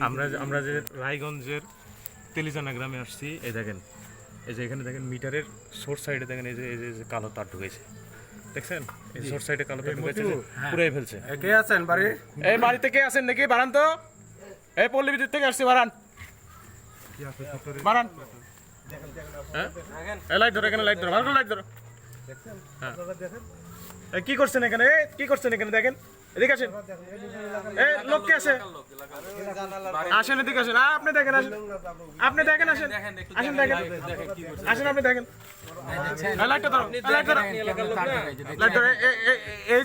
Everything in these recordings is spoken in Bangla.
আমরা যে- আমরা যে রায়গঞ্জের তেলিজানা গ্রামে আসছি এই দেখেন এই যে এখানে দেখেন মিটারের সোর্স সাইডে দেখেন এই যে এই যে- কালো তার ঢুকেছে। দেখছেন? এই সোর্স সাইডে কালো তার ঢুকেছে যে পুরাই ফেলছে। কে আছেন বাড়ি? এই বাড়িতে কে আছেন নাকি? বাড়ান তো। এই পল্লী বিদ্যুৎ থেকে আসছি বাড়ান। বাড়ান। হ্যাঁ? লাইট ধরো এখানে লাইট ধরো। ভালো লাইট ধরো। হ্যাঁ। এই কি করছেন এখানে? কি করছেন এখানে? দেখেন এদিকে আসেন। এই লোক কে আছে? আসেন এদিকে আসেন। আপনি দেখেন আসেন। আপনি দেখেন আসেন। আসেন দেখেন। আসেন আপনি দেখেন। এ- এ- এ-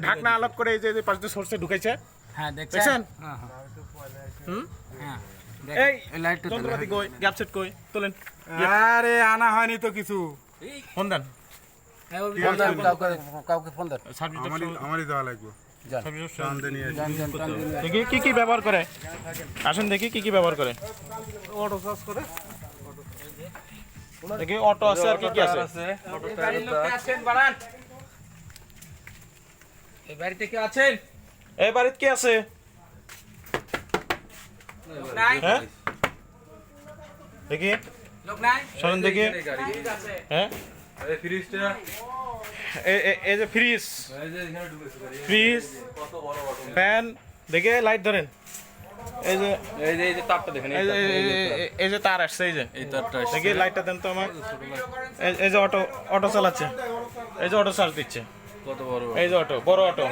ঢাকনা আলাপ করে এই যে পাশে সোর্সে ঢুকাইছে। হ্যাঁ দেখছেন? হ্যাঁ হ্যাঁ। হুম? হ্যাঁ এই এই যন্ত্রপাতি কই? গ্যাপ সেট কই? তোলেন। আরে আনা হয়নি তো কিছু। ফোন দেন। কাউকে ফোন দেন। আমারই দেওয়া লাগবে। দেখি কি কি ব্যবহার করে? আসেন দেখি কি কি ব্যবহার করে? অটো চার্জ করে। দেখি অটো আছে আর কি কি আছে? এই বাড়িতে কেউ আছেন? এই বাড়িতে কি আছে? হ্যাঁ দেখি শোনেন দেখি হ্যাঁ এই যে ফ্রিজ ফ্রিজ ফ্যান দেখে লাইট ধরেন এই যে এই যে এই যে তারটা দেখেন এই যে এই যে- এই- এই যে তার আসছে এই যে এই তারটা দেখি লাইটটা দেন তো আমার এই- এই যে অটো অটো চালাচ্ছে এই যে অটো চার্জ দিচ্ছে কত বড় এই যে অটো বড় অটো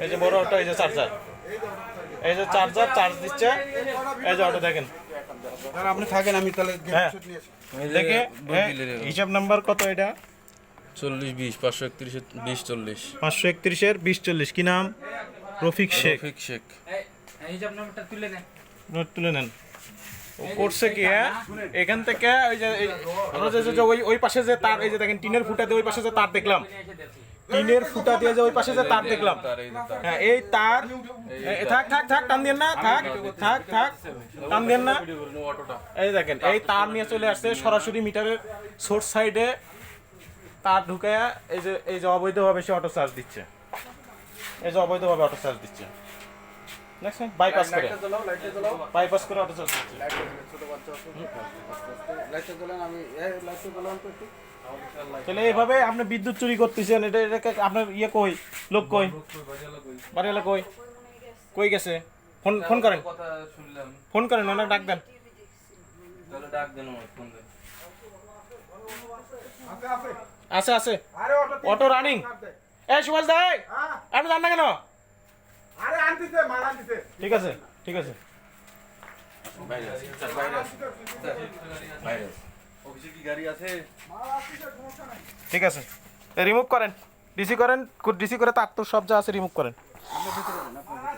এই যে বড় অটো এই যে চার্জার এই যে চার্জার চার্জ দিচ্ছে। এই যে অটো দেখেন। আর আপনি থাকেন আমি তাহলে হ্যাঁ। নিয়ে আসি। দেখে হ্যাঁ। হিসাব নাম্বার কত এটা? চল্লিশ বিশ পাঁচশো একত্রিশ বিশ চল্লিশ। পাঁচশো একত্রিশের বিশ চল্লিশ। কি নাম? রফিক শেখ। রফিক শেখ। এই হিসাব নাম্বারটা তুলে নেন। নোট তুলে নেন। ও করছে কি হ্যাঁ? এখান থেকে ওই যে ওই পাশে যে তার এই যে দেখেন টিনের ফুটাতে ওই পাশে যে তার দেখলাম। টিনের ফুটা দিয়ে যে ওই পাশে যে তার দেখলাম। হ্যাঁ এই তার থাক থাক থাক, টান দেন না, থাক থাক থাক, টান দেন না। এই দেখেন, এই তার নিয়ে চলে আসছে সরাসরি মিটারের সোর্স সাইডে। তার ঢুকায়া এই যে এই যে অবৈধভাবে সে অটো চার্জ দিচ্ছে। এই যে অবৈধভাবে অটো চার্জ দিচ্ছে। বাইপাস করে। বাইপাস করে অটো চার্জ দিচ্ছে লাইটটা জ্বালান, আমি লাইটটা জ্বালান তো একটু। তাহলে এইভাবে আপনি বিদ্যুৎ চুরি করতেছেন এটা এটাকে আপনার ইয়ে কই? লোক কই? বাড়িওয়ালা কই? কই গেছে? ফোন ফোন করেন। ফোন করেন ওনার ডাক দেন। ডাক দেন আমার ফোন দেন। আছে, আছে। অটো অটো রানিং এই সুভাষ দা এই, হ্যাঁ, আপনি জান না কেন? ঠিক আছে ঠিক আছে। ঠিক আছে। রিমুভ করেন। ডিসি করেন ডিসি করে তার তো সব যা আছে রিমুভ করেন।